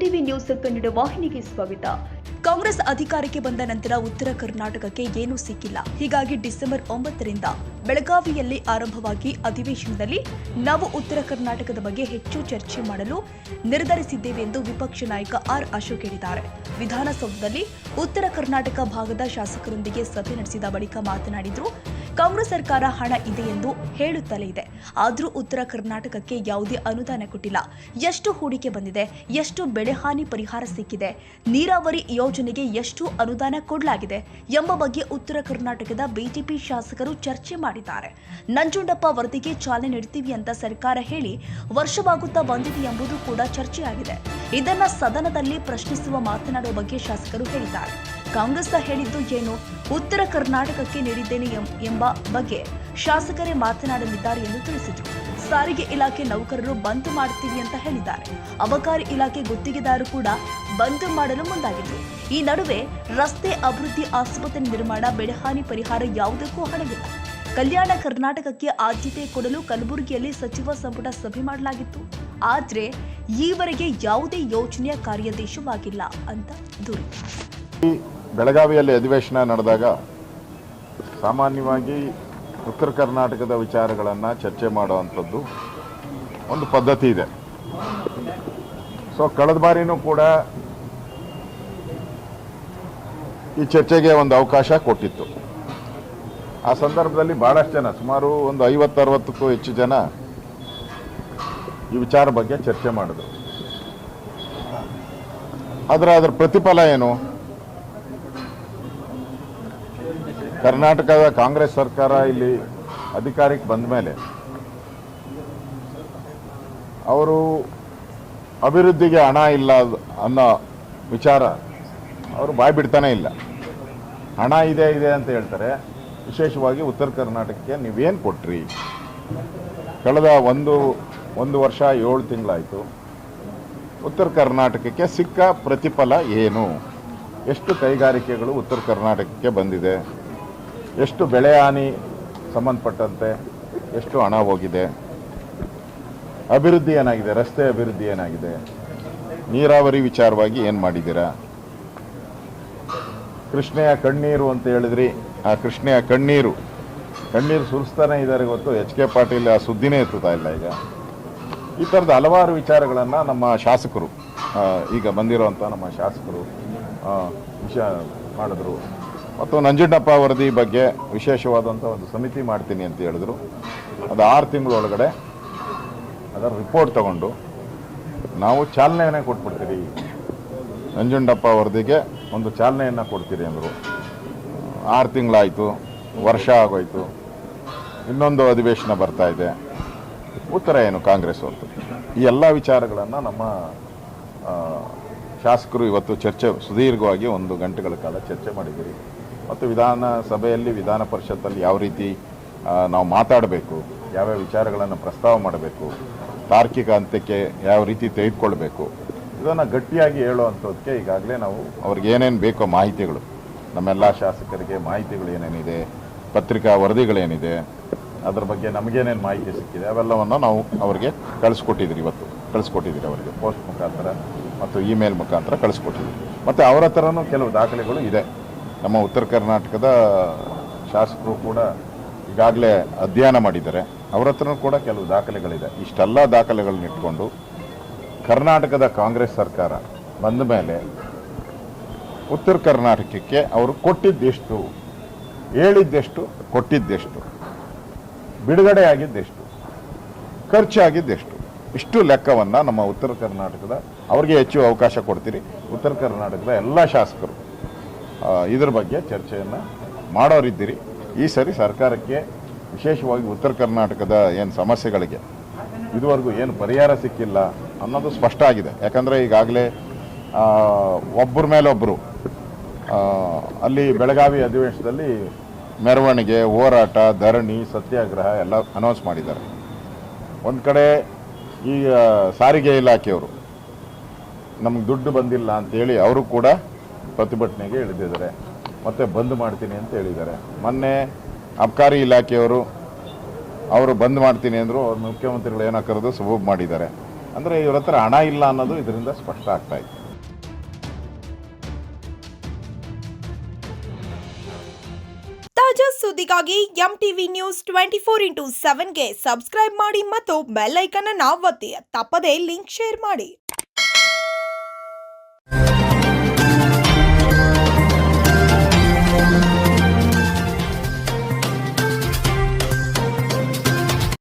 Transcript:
TV news Kannada ವಾಹಿನಿಗೆ ಸ್ವಾಗತ. ಕಾಂಗ್ರೆಸ್ ಅಧಿಕಾರಕ್ಕೆ ಬಂದ ನಂತರ ಉತ್ತರ ಕರ್ನಾಟಕಕ್ಕೆ ಏನೂ ಸಿಕ್ಕಿಲ್ಲ. ಹೀಗಾಗಿ ಡಿಸೆಂಬರ್ ಒಂಬತ್ತರಿಂದ ಬೆಳಗಾವಿಯಲ್ಲಿ ಆರಂಭವಾಗಿ ಅಧಿವೇಶನದಲ್ಲಿ ನಾವು ಉತ್ತರ ಕರ್ನಾಟಕದ ಬಗ್ಗೆ ಹೆಚ್ಚು ಚರ್ಚೆ ಮಾಡಲು ನಿರ್ಧರಿಸಿದ್ದೇವೆ ಎಂದು ವಿಪಕ್ಷ ನಾಯಕ ಆರ್ ಅಶೋಕ್ ಹೇಳಿದ್ದಾರೆ. ವಿಧಾನಸೌಧದಲ್ಲಿ ಉತ್ತರ ಕರ್ನಾಟಕ ಭಾಗದ ಶಾಸಕರೊಂದಿಗೆ ಸಭೆ ನಡೆಸಿದ ಬಳಿಕ ಮಾತನಾಡಿದ್ರು ಕಾಂಗ್ರೆಸ್ ಸರ್ಕಾರ ಹಣ ಇದೆ ಎಂದು ಹೇಳುತ್ತಲೇ ಇದೆ. ಆದರೂ ಉತ್ತರ ಕರ್ನಾಟಕಕ್ಕೆ ಯಾವುದೇ ಅನುದಾನ ಕೊಟ್ಟಿಲ್ಲ. ಎಷ್ಟು ಹೂಡಿಕೆ ಬಂದಿದೆ, ಎಷ್ಟು ಬೆಳೆಹಾನಿ ಪರಿಹಾರ ಸಿಕ್ಕಿದೆ, ನೀರಾವರಿ ಯೋಜನೆಗೆ ಎಷ್ಟು ಅನುದಾನ ಕೊಡಲಾಗಿದೆ ಎಂಬ ಬಗ್ಗೆ ಉತ್ತರ ಕರ್ನಾಟಕದ ಬಿಜೆಪಿ ಶಾಸಕರು ಚರ್ಚೆ ಮಾಡಿದ್ದಾರೆ. ನಂಜುಂಡಪ್ಪ ವರದಿಗೆ ಚಾಲನೆ ನೀಡ್ತೀವಿ ಅಂತ ಸರ್ಕಾರ ಹೇಳಿ ವರ್ಷವಾಗುತ್ತಾ ಬಂದಿದೆ ಎಂಬುದು ಕೂಡ ಚರ್ಚೆಯಾಗಿದೆ. ಇದನ್ನ ಸದನದಲ್ಲಿ ಪ್ರಶ್ನಿಸುವ ಮಾತನಾಡುವ ಬಗ್ಗೆ ಶಾಸಕರು ಹೇಳಿದ್ದಾರೆ. ಕಾಂಗ್ರೆಸ್ ಹೇಳಿದ್ದು ಏನು? ಉತ್ತರ ಕರ್ನಾಟಕಕ್ಕೆ ನೀಡಿದ್ದೇನೆ ಎಂಬ ಬಗ್ಗೆ ಶಾಸಕರೇ ಮಾತನಾಡಲಿದ್ದಾರೆ ಎಂದು ತಿಳಿಸಿದರು. ಸಾರಿಗೆ ಇಲಾಖೆ ನೌಕರರು ಬಂದ್ ಮಾಡುತ್ತೀವಿ ಅಂತ ಹೇಳಿದ್ದಾರೆ. ಅಬಕಾರಿ ಇಲಾಖೆ ಗುತ್ತಿಗೆದಾರರು ಕೂಡ ಬಂದ್ ಮಾಡಲು ಮುಂದಾಗಿದ್ರು ಈ ನಡುವೆ ರಸ್ತೆ ಅಭಿವೃದ್ಧಿ ಆಸ್ಪತ್ರೆ ನಿರ್ಮಾಣ, ಬೆಳೆಹಾನಿ ಪರಿಹಾರ ಯಾವುದಕ್ಕೂ ಹಣವಿಲ್ಲ. ಕಲ್ಯಾಣ ಕರ್ನಾಟಕಕ್ಕೆ ಆದ್ಯತೆ ಕೊಡಲು ಕಲಬುರಗಿಯಲ್ಲಿ ಸಚಿವ ಸಂಪುಟ ಸಭೆ ಮಾಡಲಾಗಿತ್ತು. ಆದರೆ ಈವರೆಗೆ ಯಾವುದೇ ಯೋಜನೆಯ ಕಾರ್ಯಾದೇಶವಾಗಿಲ್ಲ ಅಂತ ದೂರಿದ್ದಾರೆ ಬೆಳಗಾವಿಯಲ್ಲಿ ಅಧಿವೇಶನ ನಡೆದಾಗ ಸಾಮಾನ್ಯವಾಗಿ ಉತ್ತರ ಕರ್ನಾಟಕದ ವಿಚಾರಗಳನ್ನು ಚರ್ಚೆ ಮಾಡುವಂಥದ್ದು ಒಂದು ಪದ್ಧತಿ ಇದೆ. ಸೊ ಕಳೆದ ಬಾರಿನೂ ಕೂಡ ಈ ಚರ್ಚೆಗೆ ಒಂದು ಅವಕಾಶ ಕೊಟ್ಟಿತ್ತು. ಆ ಸಂದರ್ಭದಲ್ಲಿ ಭಾಳಷ್ಟು ಜನ, ಸುಮಾರು ಒಂದು ಐವತ್ತರವತ್ತಕ್ಕೂ ಹೆಚ್ಚು ಜನ ಈ ವಿಚಾರ ಬಗ್ಗೆ ಚರ್ಚೆ ಮಾಡಿದ್ರು. ಆದರೆ ಅದರ ಪ್ರತಿಫಲ ಏನು? ಕರ್ನಾಟಕದ ಕಾಂಗ್ರೆಸ್ ಸರ್ಕಾರ ಇಲ್ಲಿ ಅಧಿಕಾರಕ್ಕೆ ಬಂದ ಮೇಲೆ ಅವರು ಅಭಿವೃದ್ಧಿಗೆ ಹಣ ಇಲ್ಲ ಅನ್ನೋ ವಿಚಾರ ಅವರು ಬಾಯಿ ಬಿಡ್ತಾನೆ ಇಲ್ಲ. ಹಣ ಇದೆ ಇದೆ ಅಂತ ಹೇಳ್ತಾರೆ. ವಿಶೇಷವಾಗಿ ಉತ್ತರ ಕರ್ನಾಟಕಕ್ಕೆ ನೀವೇನು ಕೊಟ್ರಿ? ಕಳೆದ ಒಂದು ಒಂದು ವರ್ಷ ಏಳು ತಿಂಗಳಾಯಿತು. ಉತ್ತರ ಕರ್ನಾಟಕಕ್ಕೆ ಸಿಕ್ಕ ಪ್ರತಿಫಲ ಏನು? ಎಷ್ಟು ಕೈಗಾರಿಕೆಗಳು ಉತ್ತರ ಕರ್ನಾಟಕಕ್ಕೆ ಬಂದಿದೆ? ಎಷ್ಟು ಬೆಳೆ ಹಾನಿ ಸಂಬಂಧಪಟ್ಟಂತೆ ಎಷ್ಟು ಹಣ ಹೋಗಿದೆ? ಅಭಿವೃದ್ಧಿ ಏನಾಗಿದೆ? ರಸ್ತೆ ಅಭಿವೃದ್ಧಿ ಏನಾಗಿದೆ? ನೀರಾವರಿ ವಿಚಾರವಾಗಿ ಏನು ಮಾಡಿದ್ದೀರಾ? ಕೃಷ್ಣೆಯ ಕಣ್ಣೀರು ಅಂತ ಹೇಳಿದ್ರಿ. ಆ ಕೃಷ್ಣೆಯ ಕಣ್ಣೀರು. ಕಣ್ಣೀರು ಸುರಿಸ್ತಾನೆ ಇದ್ದಾರೆ ಗೊತ್ತು. ಎಚ್ ಕೆ ಪಾಟೀಲ್ ಆ ಸುದ್ದಿನೇ ಎತ್ತುತ್ತಾ ಇಲ್ಲ ಈಗ. ಈ ಥರದ ಹಲವಾರು ವಿಚಾರಗಳನ್ನು ನಮ್ಮ ಶಾಸಕರು ಈಗ ಬಂದಿರೋವಂಥ ನಮ್ಮ ಶಾಸಕರು ಆ, ವಿಷಯ ಮಾಡಿದ್ರು. ಮತ್ತು ನಂಜುಂಡಪ್ಪ ವರದಿ ಬಗ್ಗೆ ವಿಶೇಷವಾದಂಥ ಒಂದು ಸಮಿತಿ ಮಾಡ್ತೀನಿ ಅಂತ ಹೇಳಿದ್ರು. ಅದು ಆರು ತಿಂಗಳೊಳಗಡೆ ಅದರ ರಿಪೋರ್ಟ್ ತಗೊಂಡು ನಾವು ಚಾಲನೆಯನ್ನೇ ಕೊಟ್ಬಿಡ್ತೀರಿ ನಂಜುಂಡಪ್ಪ ವರದಿಗೆ ಒಂದು ಚಾಲನೆಯನ್ನು ಕೊಡ್ತೀರಿ ಅಂದರು. ಆರು ತಿಂಗಳಾಯಿತು, ವರ್ಷ ಆಗೋಯ್ತು, ಇನ್ನೊಂದು ಅಧಿವೇಶನ ಬರ್ತಾ ಇದೆ. ಉತ್ತರ ಏನು ಕಾಂಗ್ರೆಸ್ ಅಂತ ಈ ಎಲ್ಲ ವಿಚಾರಗಳನ್ನು ನಮ್ಮ ಶಾಸಕರು ಇವತ್ತು ಚರ್ಚೆ, ಸುದೀರ್ಘವಾಗಿ ಒಂದು ಗಂಟೆಗಳ ಕಾಲ ಚರ್ಚೆ ಮಾಡಿದ್ದೀರಿ. ಮತ್ತು ವಿಧಾನಸಭೆಯಲ್ಲಿ ವಿಧಾನ ಪರಿಷತ್ತಲ್ಲಿ ಯಾವ ರೀತಿ ನಾವು ಮಾತಾಡಬೇಕು, ಯಾವ್ಯಾವ ವಿಚಾರಗಳನ್ನು ಪ್ರಸ್ತಾವ ಮಾಡಬೇಕು, ತಾರ್ಕಿಕ ಅಂತ್ಯಕ್ಕೆ ಯಾವ ರೀತಿ ತೆಗೆದುಕೊಳ್ಬೇಕು, ಇದನ್ನು ಗಟ್ಟಿಯಾಗಿ ಹೇಳುವಂಥದ್ದಕ್ಕೆ ಈಗಾಗಲೇ ನಾವು ಅವ್ರಿಗೆ ಏನೇನು ಬೇಕೋ ಮಾಹಿತಿಗಳು, ನಮ್ಮೆಲ್ಲ ಶಾಸಕರಿಗೆ ಮಾಹಿತಿಗಳು ಏನೇನಿದೆ, ಪತ್ರಿಕಾ ವರದಿಗಳೇನಿದೆ, ಅದ್ರ ಬಗ್ಗೆ ನಮಗೇನೇನು ಮಾಹಿತಿ ಸಿಕ್ಕಿದೆ, ಅವೆಲ್ಲವನ್ನು ನಾವು ಅವರಿಗೆ ಕಳಿಸ್ಕೊಟ್ಟಿದ್ದೀರಿ ಇವತ್ತು, ಕಳಿಸ್ಕೊಟ್ಟಿದ್ದೀರಿ ಅವರಿಗೆ, ಪೋಸ್ಟ್ ಮುಖಾಂತರ ಮತ್ತು ಇಮೇಲ್ ಮುಖಾಂತರ ಕಳಿಸ್ಕೊಟ್ಟಿದ್ದೀರಿ. ಮತ್ತು ಅವರ ಥರನೂ ಕೆಲವು ದಾಖಲೆಗಳು ಇದೆ. ನಮ್ಮ ಉತ್ತರ ಕರ್ನಾಟಕದ ಶಾಸಕರು ಕೂಡ ಈಗಾಗಲೇ ಅಧ್ಯಯನ ಮಾಡಿದ್ದಾರೆ. ಅವರ ಕೂಡ ಕೆಲವು ದಾಖಲೆಗಳಿದೆ. ಇಷ್ಟೆಲ್ಲ ದಾಖಲೆಗಳನ್ನ ಇಟ್ಕೊಂಡು ಕರ್ನಾಟಕದ ಕಾಂಗ್ರೆಸ್ ಸರ್ಕಾರ ಬಂದ ಮೇಲೆ ಉತ್ತರ ಕರ್ನಾಟಕಕ್ಕೆ ಅವರು ಕೊಟ್ಟಿದ್ದೆಷ್ಟು, ಹೇಳಿದ್ದೆಷ್ಟು, ಕೊಟ್ಟಿದ್ದೆಷ್ಟು ಬಿಡುಗಡೆ ಆಗಿದ್ದೆಷ್ಟು ಖರ್ಚಾಗಿದ್ದೆಷ್ಟು, ಇಷ್ಟು ಲೆಕ್ಕವನ್ನು ನಮ್ಮ ಉತ್ತರ ಕರ್ನಾಟಕದ ಅವ್ರಿಗೆ ಹೆಚ್ಚು ಅವಕಾಶ ಕೊಡ್ತೀರಿ. ಉತ್ತರ ಕರ್ನಾಟಕದ ಎಲ್ಲ ಶಾಸಕರು ಇದ್ರ ಬಗ್ಗೆ ಚರ್ಚೆಯನ್ನು ಮಾಡೋರಿದ್ದೀರಿ. ಈ ಸರಿ ಸರ್ಕಾರಕ್ಕೆ ವಿಶೇಷವಾಗಿ ಉತ್ತರ ಕರ್ನಾಟಕದ ಏನು ಸಮಸ್ಯೆಗಳಿಗೆ ಇದುವರೆಗೂ ಏನು ಪರಿಹಾರ ಸಿಕ್ಕಿಲ್ಲ ಅನ್ನೋದು ಸ್ಪಷ್ಟ ಆಗಿದೆ. ಯಾಕಂದರೆ ಈಗಾಗಲೇ ಒಬ್ಬರ ಮೇಲೊಬ್ಬರು ಅಲ್ಲಿ ಬೆಳಗಾವಿ ಅಧಿವೇಶನದಲ್ಲಿ ಮೆರವಣಿಗೆ, ಹೋರಾಟ, ಧರಣಿ, ಸತ್ಯಾಗ್ರಹ ಎಲ್ಲ ಅನೌನ್ಸ್ ಮಾಡಿದ್ದಾರೆ. ಒಂದು ಕಡೆ ಈಗ ಸಾರಿಗೆ ಇಲಾಖೆಯವರು ನಮ್ಗೆ ದುಡ್ಡು ಬಂದಿಲ್ಲ ಅಂತೇಳಿ ಅವರು ಕೂಡ ಪ್ರತಿಭಟನೆಗೆ ಇಳಿದಿದ್ದಾರೆ. ಮತ್ತೆ ಬಂದ್ ಮಾಡ್ತೀನಿ ಅಂತ ಹೇಳಿದ್ದಾರೆ. ಮೊನ್ನೆ ಅಬ್ಕಾರಿ ಇಲಾಖೆಯವರು ಅವರು ಬಂದ್ ಮಾಡ್ತೀನಿ ಅಂದರು, ಅವ್ರ ಮುಖ್ಯಮಂತ್ರಿಗಳು ಏನೋ ಕರೆದು ಸಬೂಬ್ ಮಾಡಿದ್ದಾರೆ. ಅಂದರೆ ಇವ್ರ ಹತ್ರ ಹಣ ಇಲ್ಲ ಅನ್ನೋದು ಇದರಿಂದ ಸ್ಪಷ್ಟ ಆಗ್ತಾ ಇತ್ತು ತಾಜಾ ಸುದ್ದಿಗಾಗಿ M TV news twenty four into ಸೆವೆನ್ಗೆ subscribe ಮಾಡಿ ಮತ್ತು ಬೆಲ್ ಐಕನ್ ಅನ್ನು ಒತ್ತಿ. ತಪ್ಪದೇ ಲಿಂಕ್ ಶೇರ್ ಮಾಡಿ.